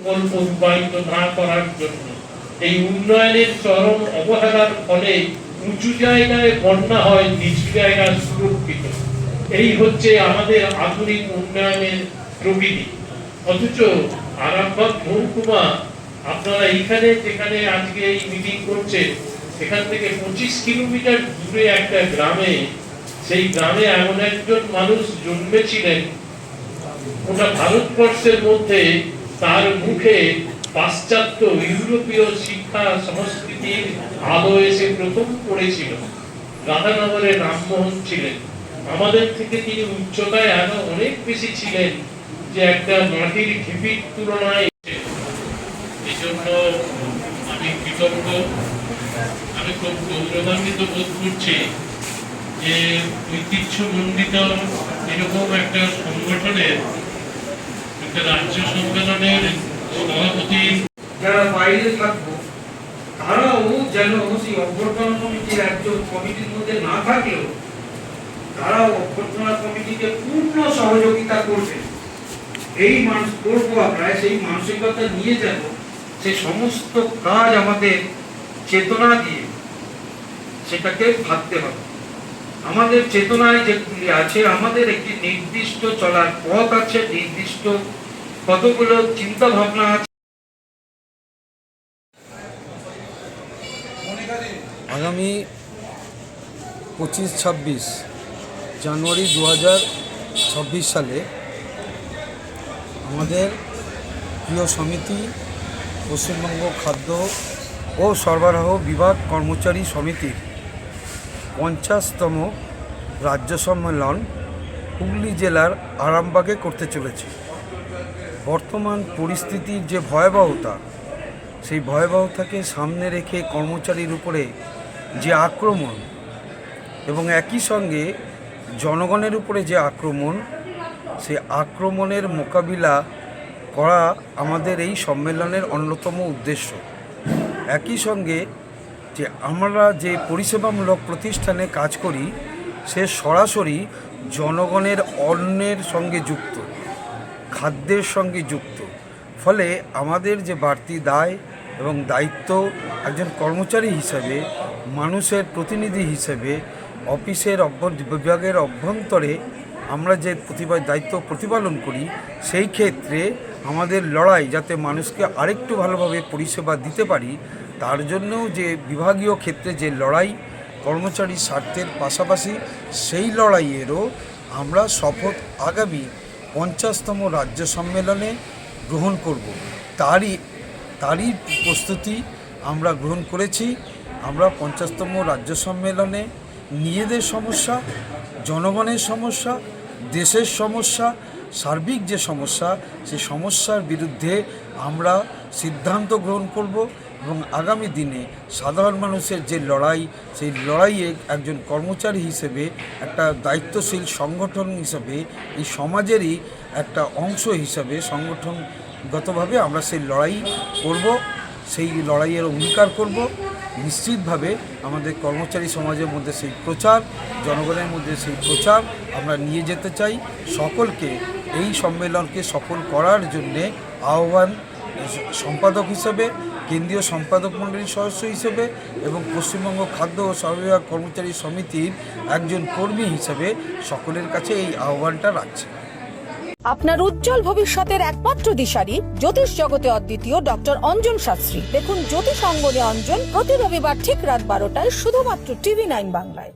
প্রকল্প রূপায়িত না করার জন্য। এই উন্নয়নের চরম অবহেলার ফলে উঁচু জায়গায় বন্যা হয়, নিচু জায়গা সুরক্ষিত। এই হচ্ছে আমাদের আধুনিক উন্নয়নের প্রকৃতি অথচ আরামবাগ মহকুমা আপনারা এইখানে যেখানে আজকে এই মিটিং করছেন এখান থেকে পঁচিশ কিলোমিটার দূরে একটা গ্রামে, সেই গ্রামে এমন একজন মানুষ জন্মেছিলেন, ওটা ভারতবর্ষের মধ্যে তার মুখে পাশ্চাত্য ইউরোপীয় শিক্ষা সংস্কৃতির আলো এসে প্রথম পড়েছিল। রাধানগরে রামমোহন ছিলেন। আমাদের থেকে তিনি উচ্চতায় আরও অনেক বেশি ছিলেন যে একটা মাটির ঢিপির তুলনায়। এই জন্য আমি কৃতজ্ঞ, আমি খুব গৌরবান্বিত বোধ করছি যে ঐতিহ্য মণ্ডিত এরকম একটা সংগঠনের রাজ্য সম্মেলনের সভাপতি। যারা বাইরে থাকব, তারাও যেন সেই অভ্যর্থনা কমিটির মধ্যে না থাকলেও তারাও অভ্যর্থনা কমিটিকে পূর্ণ সহযোগিতা করবে। এই মানুষ করব আমরা, সেই মানসিকতা নিয়ে যাব, সে সমস্ত কাজ আমাদের চেতনা দিয়ে সেটাকে ভাবতে হবে। আমাদের চেতনায় যেগুলি আছে, আমাদের একটি নির্দিষ্ট চলার পথ আছে, নির্দিষ্ট কতগুলো চিন্তা ভাবনা আছে। আগামী পঁচিশ ছাব্বিশ জানুয়ারি দু হাজার ছাব্বিশ সালে আমাদের প্রিয় সমিতি, পশ্চিমবঙ্গ খাদ্য ও সরবরাহ বিভাগ কর্মচারী সমিতির পঞ্চাশতম রাজ্য সম্মেলন হুগলি জেলার আরামবাগে করতে চলেছে। বর্তমান পরিস্থিতির যে ভয়াবহতা, সেই ভয়াবহতাকে সামনে রেখে কর্মচারীর উপরে যে আক্রমণ এবং একই সঙ্গে জনগণের উপরে যে আক্রমণ সেই আক্রমণের মোকাবিলা করা আমাদের এই সম্মেলনের অন্যতম উদ্দেশ্য। একই সঙ্গে যে আমরা যে পরিষেবামূলক প্রতিষ্ঠানে কাজ করি, সে সরাসরি জনগণের অন্যের সঙ্গে যুক্ত, খাদ্যের সঙ্গে যুক্ত। ফলে আমাদের যে বাড়তি দায় এবং দায়িত্ব একজন কর্মচারী হিসাবে, মানুষের প্রতিনিধি হিসেবে, অফিসের বিভাগের অভ্যন্তরে আমরা যে প্রতিভা, দায়িত্ব প্রতিপালন করি, সেই ক্ষেত্রে আমাদের লড়াই যাতে মানুষকে আরেকটু ভালোভাবে পরিষেবা দিতে পারি তার জন্যও যে বিভাগীয় ক্ষেত্রে যে লড়াই কর্মচারী স্বার্থের পাশাপাশি সেই লড়াইয়েরও আমরা শপথ আগামী পঞ্চাশতম রাজ্য সম্মেলনে গ্রহণ করব। তারই তারই প্রস্তুতি আমরা গ্রহণ করেছি। আমরা পঞ্চাশতম রাজ্য সম্মেলনে নিজেদের সমস্যা, জনগণের সমস্যা, দেশের সমস্যা, সার্বিক যে সমস্যা সেই সমস্যার বিরুদ্ধে আমরা সিদ্ধান্ত গ্রহণ করব। এবং আগামী দিনে সাধারণ মানুষের যে লড়াই, সেই লড়াইয়ে একজন কর্মচারী হিসেবে, একটা দায়িত্বশীল সংগঠন হিসেবে, এই সমাজেরই একটা অংশ হিসাবে সংগঠনগতভাবে আমরা সেই লড়াই করব, সেই লড়াইয়ের অঙ্গীকার করব। নিশ্চিতভাবে আমাদের কর্মচারী সমাজের মধ্যে সেই প্রচার, জনগণের মধ্যে সেই প্রচার আমরা নিয়ে যেতে চাই। সকলকে এই সম্মেলনকে সফল করার জন্যে আহ্বান সম্পাদক হিসেবে, কেন্দ্রীয় সম্পাদক মণ্ডলীর সদস্য হিসেবে এবং পশ্চিমবঙ্গ খাদ্য ও সরবরাহ কর্মচারী সমিতির একজন কর্মী হিসেবে সকলের কাছে এই আহ্বানটা রাখছি। আপনার উজ্জ্বল ভবিষ্যতের একমাত্র দিশারি জ্যোতিষ জগতে অদ্বিতীয় ডক্টর অঞ্জন শাস্ত্রী। দেখুন জ্যোতিষ অঙ্গনে অঞ্জন প্রতি রবিবার ঠিক রাত বারোটায় শুধুমাত্র টিভি নাইন বাংলায়।